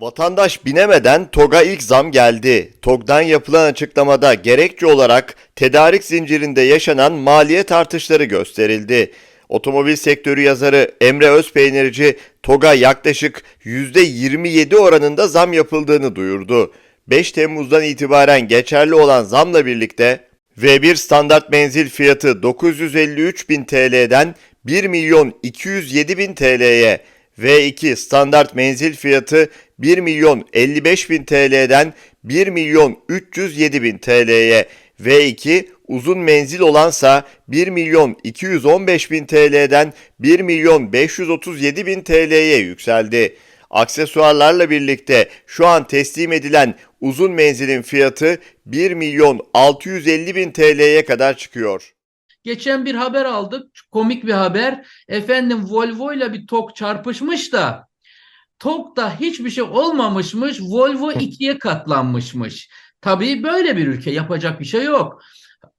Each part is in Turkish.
Vatandaş binemeden TOG'a ilk zam geldi. TOG'dan yapılan açıklamada gerekçe olarak tedarik zincirinde yaşanan maliyet artışları gösterildi. Otomobil sektörü yazarı Emre Özpeynirci, TOG'a yaklaşık %27 oranında zam yapıldığını duyurdu. 5 Temmuz'dan itibaren geçerli olan zamla birlikte V1 standart menzil fiyatı 953 bin TL'den 1 milyon 207 bin TL'ye, V2 standart menzil fiyatı 1 milyon 55 bin TL'den 1 milyon 307 bin TL'ye, V2 uzun menzil olansa 1 milyon 215 bin TL'den 1 milyon 537 bin TL'ye yükseldi. Aksesuarlarla birlikte şu an teslim edilen uzun menzilin fiyatı 1 milyon 650 bin TL'ye kadar çıkıyor. Geçen bir haber aldık. Komik bir haber. Efendim Volvo ile bir TOG çarpışmış da TOG'da hiçbir şey olmamışmış. Volvo ikiye katlanmışmış. Tabii böyle bir ülke yapacak bir şey yok.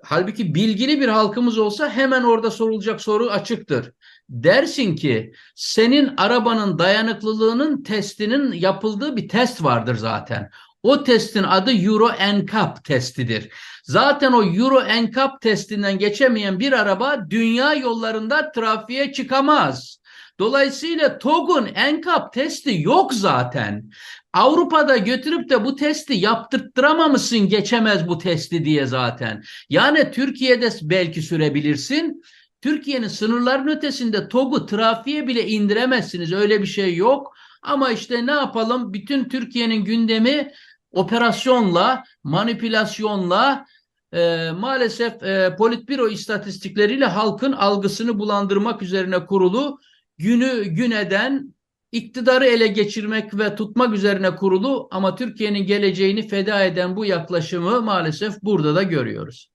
Halbuki bilgili bir halkımız olsa hemen orada sorulacak soru açıktır. Dersin ki senin arabanın dayanıklılığının testinin yapıldığı bir test vardır zaten. O testin adı Euro NCAP testidir. Zaten o Euro NCAP testinden geçemeyen bir araba dünya yollarında trafiğe çıkamaz. Dolayısıyla TOG'un NCAP testi yok zaten. Avrupa'da götürüp de bu testi yaptırttıramamışsın geçemez bu testi diye zaten. Yani Türkiye'de belki sürebilirsin. Türkiye'nin sınırların ötesinde TOG'u trafiğe bile indiremezsiniz. Öyle bir şey yok. Ama işte ne yapalım? Bütün Türkiye'nin gündemi operasyonla, manipülasyonla, e, maalesef e, politbüro istatistikleriyle halkın algısını bulandırmak üzerine kurulu günü güneden iktidarı ele geçirmek ve tutmak üzerine kurulu ama Türkiye'nin geleceğini feda eden bu yaklaşımı maalesef burada da görüyoruz.